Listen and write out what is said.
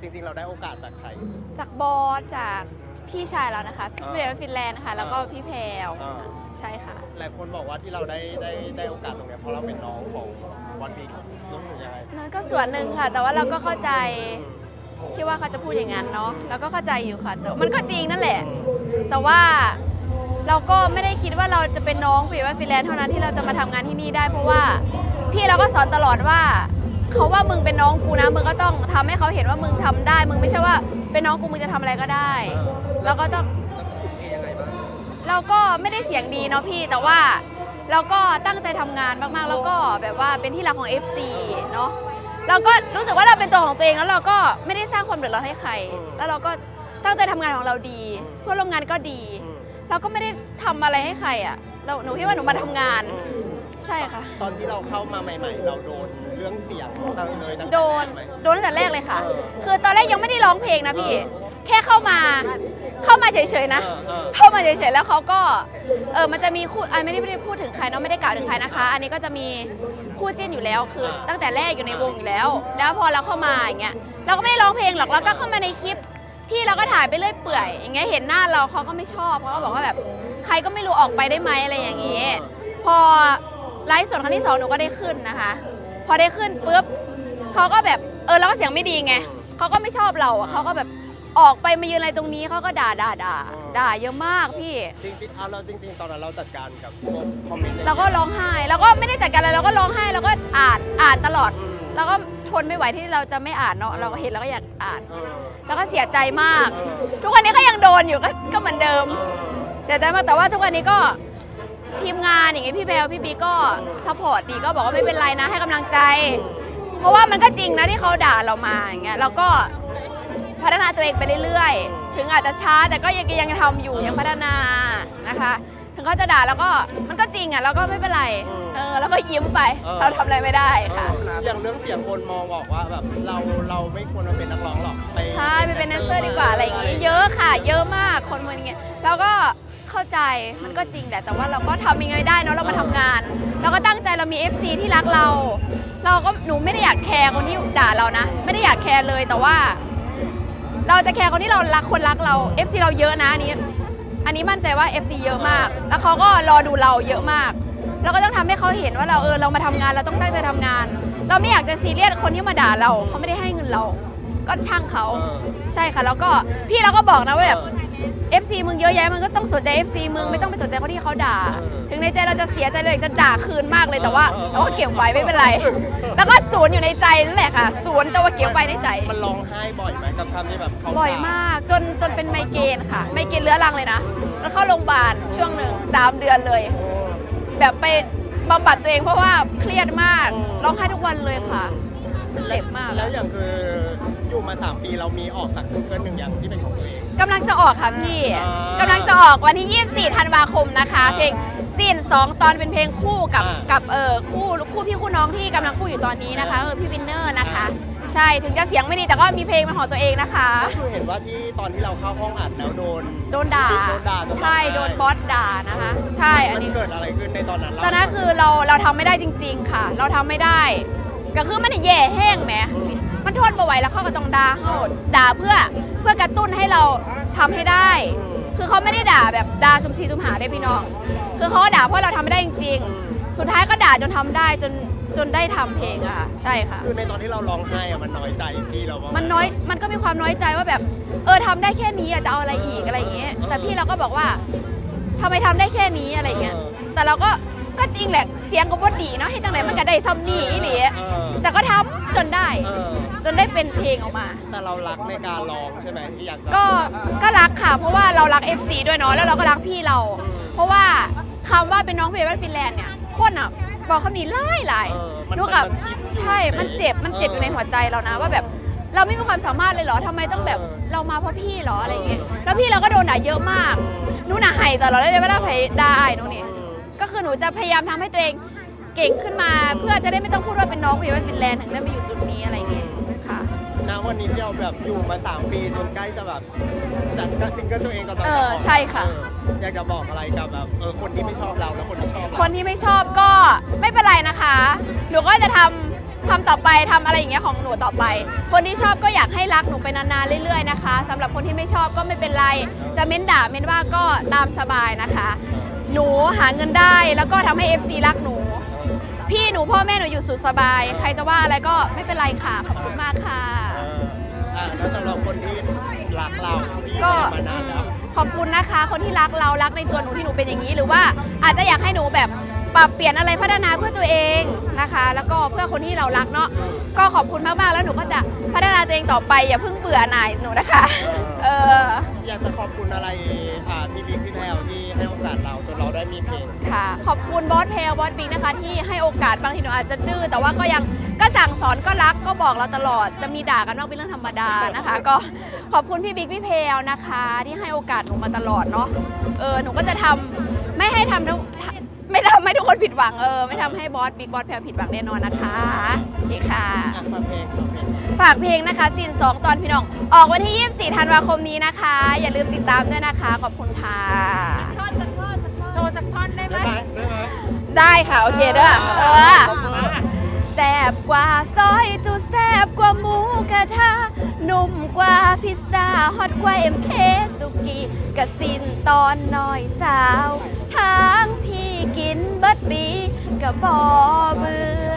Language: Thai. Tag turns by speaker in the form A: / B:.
A: จริง ๆ เราได้โอกาสจากใคร
B: จากบอสจากพี่ชายเรานะคะพี่
A: อ่า
B: เบลฟินแลนด์นะคะแล้วก็พี่แพรว
A: อ่า
B: ใช่ค่ะ
A: หลายคนบอกว่าที่เราได้ได้ได้โอกาสตรงเนี้ยเพราะเราเป็นน้องของวันบิ๊กรู้สึกยังไง
B: นั่นก็ส่วนหนึ่งค่ะ แต่ว่าเราก็เข้าใจที่ว่าเขาจะพูดอย่างนั้นเนาะเราก็เข้าใจอยู่ค่ะแต่มันก็จริงนั่นแหละ แต่ว่าเราก็ไม่ได้คิดว่าเราจะเป็นน้องผีว่าฟินแลนด์เท่านั้นที่เราจะมาทำงานที่นี่ได้ เพราะว่าพี่เราก็สอนตลอดว่า เขาว่ามึงเป็นน้องกูนะมึงก็ต้องทำให้เขาเห็นว่ามึงทำได้ มึงไม่ใช่ว่า เป็นน้องกูมึงจะทำอะไรก็ได้เราก็ต้อง
A: แล้วฝึกเองยังไงบ้าง
B: เราก็ไม่ได้เสียงดีเนาะพี่แต่ว่าเราก็ตั้งใจทำงานมากๆ แล้วก็แบบว่าเป็นที่รักของ FC เนาะเราก็รู้สึกว่าเราเป็นตัวของตัวเองแล้วเราก็ไม่ได้สร้างความเดือดร้อนให้ใคร แล้วเราก็ตั้งใจทำงานของเราดีเพื่อนร่วมงานก็ดีเราก็ไม่ได้ทำอะไรให้ใครอะเราหนูคิดว่าหนูมาทำงาน ใช่ค่ะ
A: ตอนที่เราเข้ามาใหม่ ๆ เราโดน เรื่องเสียงตั้งเลยตั้งแต่
B: โดน
A: แรกไหม
B: โดนตั้งแต่แรกเลยค่ะ
A: เออ
B: คือตอนแรกยังไม่ได้ร้องเพลงนะพี่
A: เออ
B: แค่เข้ามา เข้ามาเฉยๆนะ
A: เออเออ
B: เข้ามาเฉยๆแล้วเขาก็ เออมันจะมีคู่อันไม่ได้ไม่ได้พูดถึงใครเนาะไม่ได้กล่าวถึงใครนะคะ อันนี้ก็จะมีคู่จิ้นอยู่แล้วคือ ตั้งแต่แรกอยู่ในวงอยู่แล้ว แล้วพอเราเข้ามาอย่างเงี้ย เราก็ไม่ได้ร้องเพลงหรอก เราก็เข้ามาในคลิป พี่เราก็ถ่ายไปเรื่อยเปื่อย อย่างเงี้ย เห็นหน้าเราเขาก็ไม่ชอบเขาก็บอกว่าแบบ ใครก็ไม่รู้ออกไปได้ไหมอะไรอย่างเงี้ยพอไลฟ์สดครั้งที่สองหนูก็ได้ขึ้นนะคะ พอได้ขึ้นปุ๊บเขาก็แบบเออเราก็เสียงไม่ดีไงเขาก็ไม่ชอบเราอะเขาก็แบบออกไปมายืนอะไรตรงนี้เขาก็ด่าด่าด่าด่าเยอะมากพี่
A: จริงๆเอาเราจริง ๆ ตอนนั้นเราจัดการกับพวกคอมเมนต์
B: เราก็ร้องไห้เราก็ไม่ได้จัดการอะไรเราก็ร้องไห้เราก็อ่านอ่านตลอด
A: อืม
B: เราก็ทนไม่ไหวที่เราจะไม่อ่านเนาะเราก็เห็นเราก็อยากอ่าน
A: เออ
B: แล้วก็เสียใจมาก
A: เออ
B: ทุกวันนี้ก็ยังโดนอยู่ก็ก็เหมือนเดิม
A: เออ
B: เสียใจมากแต่ว่าทุกวันนี้ก็ ทีมงานอย่างเงี้ยพี่แพลวพี่บีก็ซัพพอร์ตดีก็บอกว่าไม่เป็นไรนะให้กำลังใจ เพราะว่ามันก็จริงนะที่เขาด่าเรามาอย่างเงี้ยเราก็พัฒนาตัวเองไปเรื่อยๆ ถึงอาจจะช้าแต่ก็ยังยังทำอยู่ยังพัฒนานะคะ ถึงเขาจะด่าแล้วก็มันก็จริงอะเราก็ไม่เป็นไรเออแล้วก็ยิ้มไป
A: เออ
B: เราทำอะไรไม่ได้ค่ะ
A: อย่างเรื่องเสียงคนมองบอกว่าแบบเราเราไม่ควรมาเป็นนักร้องหรอกไป
B: ใช่ไปเป็นแดนเซอร์ดีกว่าอะไรอย่างงี้เยอะค่ะ เยอะมากคนมันอย่างเงี้ยเราก็ เข้าใจมันก็จริงแหละแต่ว่าเราก็ทำยังไงไม่ได้เนาะเรามาทำงาน เราก็ตั้งใจเรามี FC ที่รักเรา เราก็หนูไม่ได้อยากแคร์คนที่ด่าเรานะ ไม่ได้อยากแคร์เลยแต่ว่า เราจะแคร์คนที่เรารักคนรักเรา FC เราเยอะนะอันนี้ อันนี้มั่นใจว่า FC เยอะมาก แล้วเขาก็รอดูเราเยอะมาก เราก็ต้องทำให้เขาเห็นว่าเราเออเรามาทำงานเราต้องตั้งใจทำงาน เราไม่อยากจะซีเรียสคนที่มาด่าเราเขาไม่ได้ให้เงินเรา ก็ช่างเขา
A: เออ
B: ใช่ค่ะแล้วก็พี่เราก็บอกนะว่าแบบ FC มึงเยอะแยะมึงก็ต้องสนใจ FC มึงไม่ต้องไปสนใจคนที่เขาด่า
A: เออ
B: ถึงในใจเราจะเสียใจเลยจะด่าคืนมากเลยแต่ว่า
A: เออ
B: เราก็เก็บไว้ไม่เป็นไร แล้วก็ศูนย์อยู่ในใจนั่นแหละค่ะศูนย์แต่ว่าเก็บไว้ในใจ
A: มันร้องไห้บ่อยไหมกับคำที่แบบเขา
B: บ่อยมากจนจนเป็นไมเกรนค่ะ ไมเกรนเรื้อรังเลยนะแล้วเข้าโรงพยาบาลช่วงหนึ่งสามเดือนเลย
A: โอ้
B: แบบไปบำบัดตัวเองเพราะว่าเครียดมากร้องไห้ทุกวันเลยค่ะ เจ็บมาก
A: แล้วอย่างคืออยู่มา 3 ปีเรามีออกสักซิงเกิลหนึ่งอย่างที่เป็นของตัวเอง
B: กำลังจะออกค่ะพี่
A: อ่าก
B: กำลังจะออกวันที่ 24 ธันวาคมนะคะ
A: อ่า
B: เพลงซีน2ตอนเป็นเพลงคู่กับ
A: อ่า
B: กับเออคู่คู่พี่คู่น้องที่กำลังคู่อยู่ตอนนี้นะคะ
A: อ่า
B: คือพี่วินเนอร์นะคะ
A: อ่
B: ใช่ถึงจะเสียงไม่ดีแต่ก็มีเพลงเป็นของตัวเองนะคะ
A: ก็คือเห็นว่าที่ตอนที่เราเข้าห้องอัดแล้วโดน
B: โดนด่า
A: โดนด่าจน
B: ใช่
A: ร้องไห้
B: โดนบอสด่านะคะ ใช่อัน
A: มัน
B: นี้
A: เกิดอะไรขึ้นในตอนนั้น
B: ตอนนั้นคือเราเราทำไม่ได้จริง ๆ ค่ะ เราทำไม่ได้ ก็คือมันแย่แห้งแหมมันทนบ่ไหวแล้วเขาก็ต้องด่าเขาด่าเพื่อเพื่อกระตุ้นให้เราทำให้ได้ คือเขาไม่ได้ด่าแบบด่าชุมซีชุมหาได้พี่น้อง คือเขาด่าเพราะเราทำไม่ได้จริง ๆ สุดท้ายก็ด่าจนทำได้จนจนได้ทำเพลงอะค่ะใช่ค่ะ
A: คือในตอนที่เราร้องไห้อะมันน้อยใจที่เราว่า
B: มันน้อยมันก็มีความน้อยใจว่าแบบ เออทำได้แค่นี้อะจะเอาอะไรอีกอะไรอย่างเงี้ยแต่พี่เราก็บอกว่าทำไมทำได้แค่นี้อะไรเงี้ยแต่เราก็ ก็จริงแหละ เสียงก็บ่ดีเนาะให้ตั้งไหนมันก็ได้ซ้ำนี่นี่
A: เออ
B: แต่ก็ทำจนได้
A: เออ
B: จนได้เป็นเพลงออกมา
A: แต่เรารักในการร้องใช่ไหมที่อยากจะ
B: ก็ก็รักค่ะ เพราะว่าเรารัก FC ด้วยเนาะแล้วเราก็รักพี่เรา เพราะว่าคำว่าเป็นน้องเพลย์ฟินแลนด์เนี่ยคนอะบอกคำนี้ไล่ไล่
A: เออมัน
B: ดูกับ
A: มันคิด
B: ใช่มันเจ็บมันเจ็บอยู่ในหัวใจเรานะ ว่าแบบเราไม่มีความสามารถเลยเหรอทำไมต้องแบบ
A: เออ
B: เรามาเพราะพี่เหรออะไรเงี้ยแล้วพี่เราก็โดนด่าเยอะมากหนูน่ะไห้ตลอดเลยไม่ได้ไปด่าไอ้หนูนี่ ก็คือหนูจะพยายามทำให้ตัวเองเก่งขึ้นมา เพื่อจะได้ไม่ต้องพูดว่าเป็นน้องเพลย์ฟินแลนด์ถึงได้มาอยู่จุดนี้อะไรเงี้ยค่ะ
A: ณวันนี้ที่เราแบบอยู่มา 3 ปีจนใกล้จะแบบจัดการซิงเกิลตัวเองกำลัง
B: เอ
A: จะ
B: อ
A: ออก
B: ใช่ค่ะ
A: เอออยากจะบอกอะไรกับแบบเออคนที่ไม่ชอบเราและคนที่ชอบเรา
B: คนที่ไม่ชอบก็ไม่เป็นไรนะคะ หนูก็จะทำทำต่อไปทำอะไรอย่างเงี้ยของหนูต่อไป คนที่ชอบก็อยากให้รักหนูไปนานๆเรื่อยๆนะคะสำหรับคนที่ไม่ชอบก็ไม่เป็นไร จะเม้นด่าเม้นว่าก็ตามสบายนะคะ หนูหาเงินได้แล้วก็ทำให้ FC รักหนู พี่หนูพ่อแม่หนูอยู่สุขสบาย ใครจะว่าอะไรก็ไม่เป็นไรค่ะ ขอบคุณมากค่ะ
A: เอออะแล้วสำหรับคนที่รักเราที่
B: ก็
A: มานานแล้ว
B: ขอบคุณนะคะ คนที่รักเรารักในตัวหนูที่หนูเป็นอย่างนี้ หรือว่าอาจจะอยากให้หนูแบบปรับเปลี่ยนอะไรพัฒนาเพื่อตัวเองนะคะ แล้วก็เพื่อคนที่เรารักเนาะก็ขอบคุณมากๆแล้วหนูก็จะพัฒนาตัวเองต่อไปอย่าเพิ่งเบื่อหน่ายหนูนะคะ เออ
A: ได้มีเพลง
B: ค่ะ ขอบคุณบอสเพลบอสบิ๊กนะคะ ที่ให้โอกาสบางทีหนูอาจจะดื้อแต่ว่าก็ยังก็สั่งสอนก็รักก็บอกเราตลอดจะมีด่ากันบ้างเป็นเรื่องธรรมดานะคะ ก็ขอบคุณพี่บิ๊กพี่เพลนะคะ ที่ให้โอกาสหนูมาตลอดเนาะเออหนูก็จะทำไม่ให้ทำทุกไม่ทำให้ทุกคนผิดหวังเออไม่ทำให้บอสบิ๊กบอสแพลผิดหวังแน่นอนนะคะโอเคค่ะ
A: อะฟังเพลงฟังเพลง
B: ฝากเพลงนะคะซีน2ตอนพี่น้อง ออกวันที่ 24 ธันวาคมนี้นะคะ อย่าลืมติดตามด้วยนะคะ ขอบคุณค่ะ
C: โชว์สักท่อน ได้ไหม
A: ได้ไหมได้ไหม
B: ได้ค่ะ โอเคเด้อเออแซบกว่าซอยจูแซบกว่าหมูกระทะนุ่มกว่าพิซซ่าฮอตกว่าเอ็มเคสุกี้กระสินตอนน้อยสาวทางพี่กินเบิดบีกับบอเบื่อ